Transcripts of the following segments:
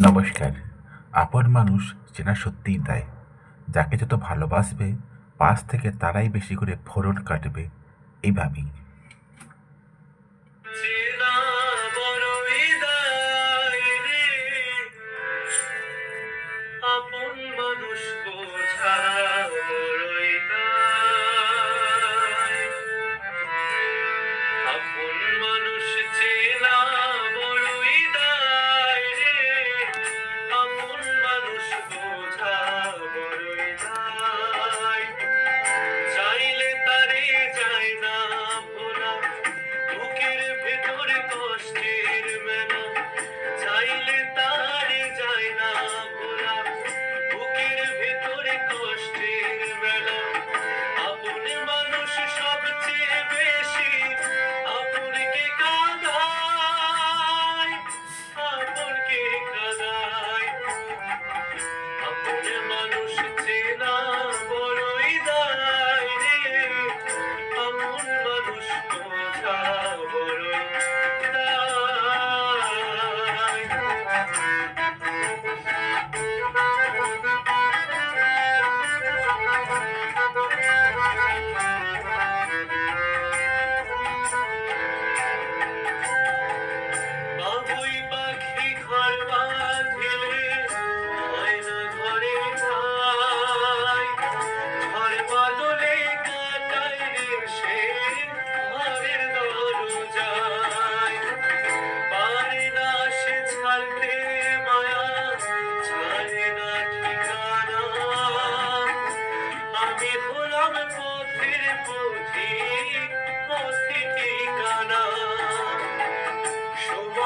নমস্কার। আপন মানুষ চেনা সত্যিই দেয় যাকে যত ভালোবাসবে, পাশ থেকে তারাই বেশি করে ফোরন কাটবে এইভাবেই আপন মানুষ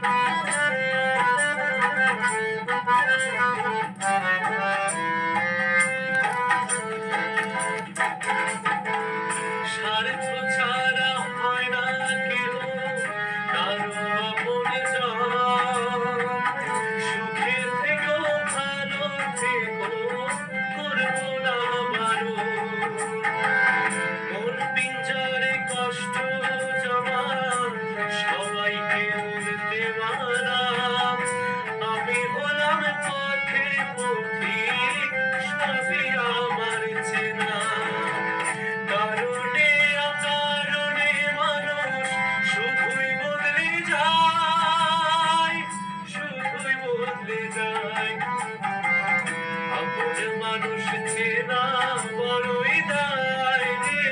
Thank you. মানুষ চেনা বড়ই দায় রে।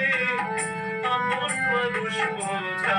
আমন মানুষ বলতা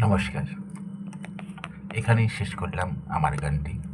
নমস্কার। এখানেই শেষ করলাম আমার গানটি।